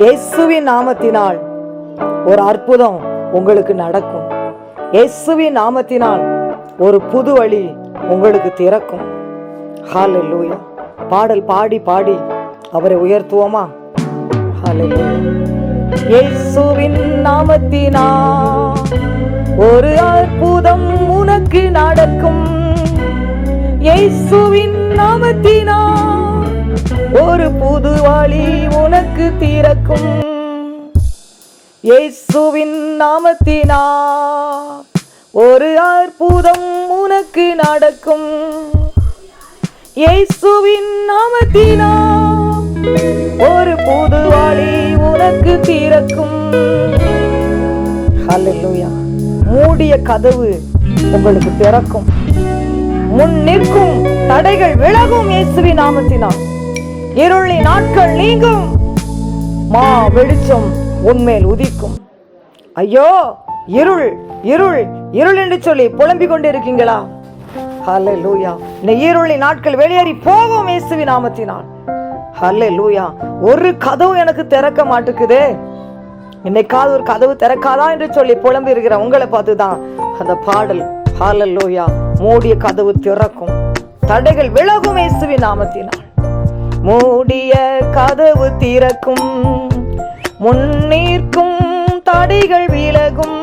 இயேசுவின் நாமத்தினால் ஒரு அற்புதம் உங்களுக்கு நடக்கும். இயேசுவின் நாமத்தினால் ஒரு புது வழி உங்களுக்கு திறக்கும். ஹalleluya பாடல் பாடி பாடி அவரை உயர்த்துவோமா? இயேசுவின் நாமத்தினா ஒரு அற்புதம் உனக்கு நடக்கும். இயேசுவின் நாமத்தினா ஒரு புது வழி உனக்கு திறக்கும். இயேசுவின் நாமத்தினா ஒரு அற்புதம் உனக்கு நடக்கும். இயேசுவின் நாமத்தினா ஒரு புது வழி உனக்கு திறக்கும். ஹalleluya. மூடிய கதவு உங்களுக்கு திறக்கும். முன் நிற்கும் தடைகள் விலகும் இயேசுவின் நாமத்தினால். இருளி நாட்கள் நீங்கும். மா வெளிச்சம் உன்மேல் உதிக்கும். ஐயோ இருள் இருள் இருள் என்று சொல்லி புலம்பிக் கொண்டிருக்கீங்களா? ஹலே லூயா இந்த இருளி நாட்கள் வெளியேறி போகும் இயேசுவி நாமத்தினால். ஹலே லூயா ஒரு கதவு எனக்கு திறக்க மாட்டுக்குதே. இன்னைக்காவது ஒரு கதவு திறக்காதா என்று சொல்லி புலம்பி இருக்கிற உங்களை பார்த்து தான் அந்த பாடல். ஹalleluya. மூடிய கதவு திறக்கும். தடைகள் விலகும் இயேசுவின் நாமத்தினால். மூடிய கதவு திறக்கும். முன்னீர்க்கும் தடைகள் விலகும்.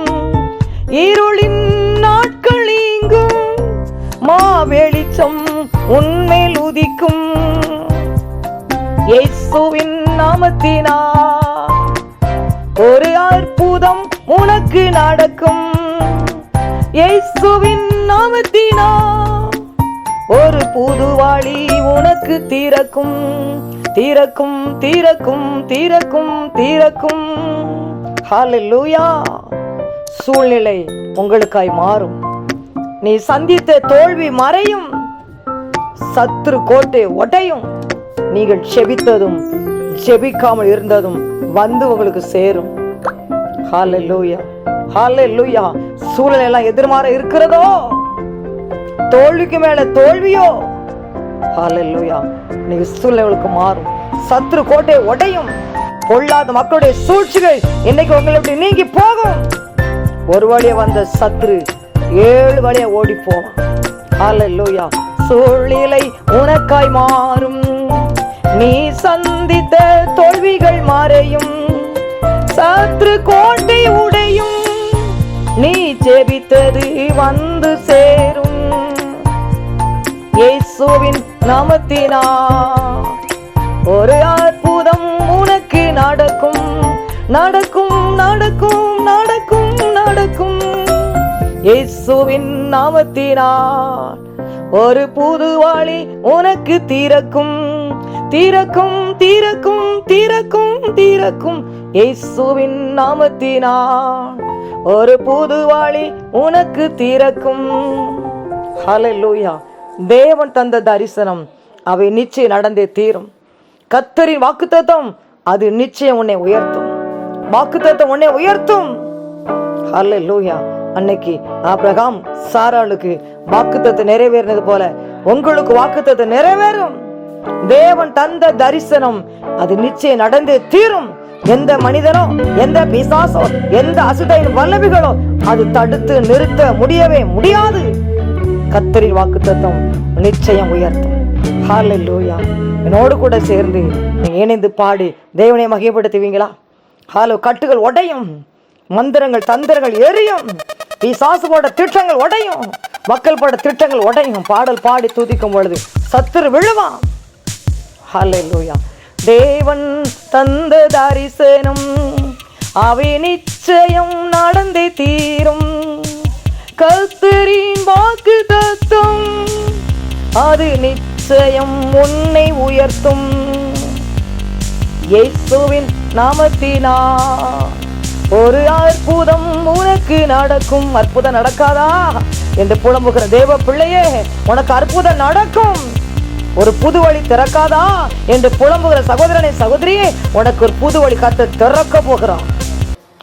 இருளின் நாட்கள் இங்கும் மா வெளிச்சம் உன்மேல் உதிக்கும். இயேசுவின் நாமத்தினா ஒரு அற்புதம் உனக்கு நடக்கும். இயேசுவின் நாமத்தினா. ஒரு புதுவாளி உனக்கு தீரக்கும் தீரக்கும் தீரக்கும் தீரக்கும் தீரக்கும். ஹalleluya. சூழ்நிலை உங்களுக்காய் மாறும். நீ சந்தித்த தோல்வி மறையும் சத்துரு கோட்டை ஒட்டையும் நீங்கள் செபித்ததும் செபிக்காமல் இருந்ததும் வந்து உங்களுக்கு சேரும். ஹalleluya. ஹalleluya. சூழ்நிலை எல்லாம் எதிர்மாற இருக்கிறதோ? தோல்விக்கு மேல தோல்வியோ? ஹalleluya. நீங்க சூழ்நிலைகளுக்கு மாறும். சத்ரு கோட்டை உடையும். பொல்லாத மக்களுடைய சூழ்ச்சிகள் இன்னைக்கு உங்களை இப்படி நீங்கி போகும். ஒரு வழியா வந்த சத்ரு ஏழு வழியா ஓடி போவான் ஹalleluya. சூழ்நிலை உனக்காய் மாறும். நீ சந்தித்த தோல்விகள் மாறையும். சத்ரு கோட்டை உடையும். நீ ஜெபித்தது வந்து சேரும். இயேசுவின் நாமத்தினா. ஒரு அற்புதம் உனக்கு நடக்கும். நடக்கும் நடக்கும் நடக்கும் நடக்கும். இயேசுவின் நாமத்தினா. ஒரு புது வாழி உனக்கு தீரக்கும் தீரக்கும் தீரக்கும் தீரக்கும் தீரக்கும் இயேசுவின் நாமத்தினால் ஒரு புது வாழி உனக்கு தீரக்கும் ஹலலூயா தேவன் தந்த தரிசனம் அவை நிச்சயம் நடந்தே தீரும். கத்தரின் வாக்குத்தத்தம் அது நிச்சயம் உன்னை உயர்த்தும். வாக்குத்தத்தம் உன்னை உயர்த்தும். ஹalleluya அன்னைக்கு ஆப்ரகாம் சாராளுக்கு வாக்குத்தத்தை நிறைவேறினது போல உங்களுக்கு வாக்குத்தத்தை நிறைவேறும். தேவன் தந்த தரிசனம் அது நிச்சயம் நடந்தே தீரும். எந்த மனிதனோ எந்த பிசாசோ எந்த அசுதையின் வல்லவிகளோ அது தடுத்து நிறுத்த முடியவே முடியாது. கத்தரின் வாக்குத்தத்தம் நிச்சயம் உயர்த்தும். ஹalleluya என்னோடு கூட சேர்ந்து இணைந்து பாடி. தேவனை மகிழப்படுத்துவீங்களா ஹாலோ கட்டுகள் உடையும். மந்திரங்கள் தந்திரங்கள் எரியும். பிசாசு போட திட்டங்கள் உடையும். மக்கள் போட திட்டங்கள் உடையும். பாடல் பாடி துதிக்கும் பொழுது சத்துரு விழுவான். லூயா தேவன் தந்த தரிசனம் அவை நிச்சயம் நடந்தே தீரும். கர்த்தரின் வாக்கு தத்தும் அது நிச்சயம் உன்னை உயர்த்தும். இயேசுவின் நாமத்தினா. ஒரு அற்புதம் உனக்கு நடக்கும். அற்புதம் நடக்காதா? என்று புலம்புகிற தேவ பிள்ளையே உனக்கு அற்புதம் நடக்கும். ஒரு புது வழி திறக்காதா? என்று புலம்புகிற சகோதரனை சகோதரியே உனக்கு ஒரு புது வழி கத்து திறக்க போகிறான்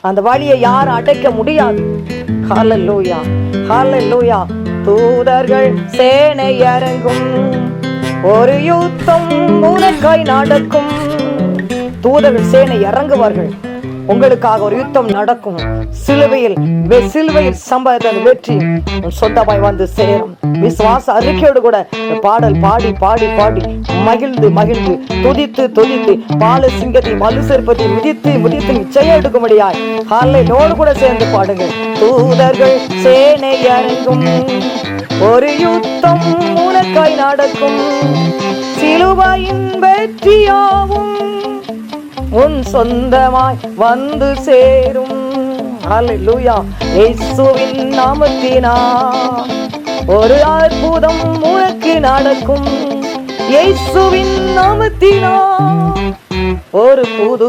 அந்த வழியை யாரும் அடைக்க முடியாது. ஹாலல்லூயா ஹாலல்லூயா தூதர்கள் சேனை இறங்கும். ஒரு யுத்தம் உனக்காய் நடக்கும். தூதர்கள் சேனை இறங்குவார்கள். உங்களுக்காக ஒரு யுத்தம் நடக்கும். சிலுவையில் சிலுவையில் சம்பாதித்த வெற்றி. சொந்தமாய் வந்து சேரும். விசுவாச அறிக்கையோடு கூட பாடல் பாடி பாடி பாடி மகிழ்ந்து மகிழ்ந்து துதித்து துதித்து பால சிங்கத்தை மலு சிற்பத்தை முதித்து முதித்து நிச்சயம் எடுக்கும்படியாய் ஹalleluya கூட சேர்ந்து பாடுங்கள். தூதர்கள் சேனை இறங்கும் ஒரு யுத்தம் உனக்காய் நடக்கும். சிலுவையின் வெற்றியாவும் உன் சொந்தமாய் வந்து சேரும். ஹalleluya இயேசுவின் நாமத்தினா. ஒரு அற்புதம் உனக்கு நடக்கும். இயேசுவின் நாமத்தினா. ஒரு புது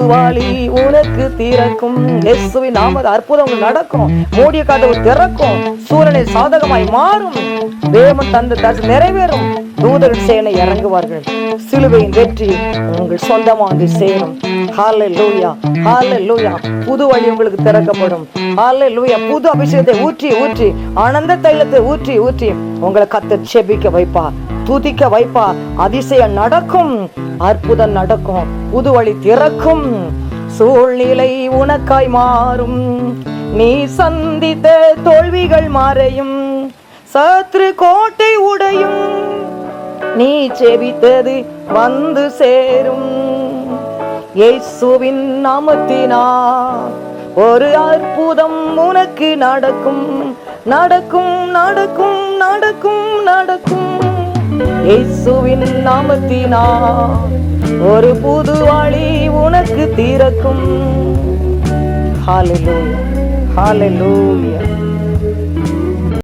உனக்கு திறக்கும் இயேசுவின் அற்புதம் நடக்கும். மூடிய கதவு திறக்கும். சூரனை சாதகமாய் மாறும். தேவன் தந்த தரிசனம் நிறைவேறும். தூதர்கள் சேனை இறங்குவார்கள். சிலுவையின் வெற்றி உங்கள் சொந்தமா வந்து சேரும் ஹalleluya லூயா புது வழி உங்களுக்கு திறக்கப்படும். ஹalleluya புது அபிஷேகத்தை ஊற்றி ஊற்றி ஆனந்த தைலத்தை ஊற்றி ஊற்றி உங்களை கத்த செபிக்க வைப்பா துதிக்க வைப்பா. அதிசயம் நடக்கும். அற்புதம் நடக்கும். புது வழி திறக்கும். சூழ்நிலை உனக்காய் மாறும். நீ சந்தித்த தோல்விகள் மாறையும். சத்ரு கோட்டை உடையும். நீ செபித்தது வந்து சேரும். இயேசுவின் நாமத்தினா ஒரு அற்புதம் உனக்கு நடக்கும். நடக்கும் நடக்கும் நடக்கும் நடக்கும். இயேசுவின் நாமத்தினா ஒரு புது வழி உனக்கு திறக்கும். ஹாலலூயா ஹாலலூயா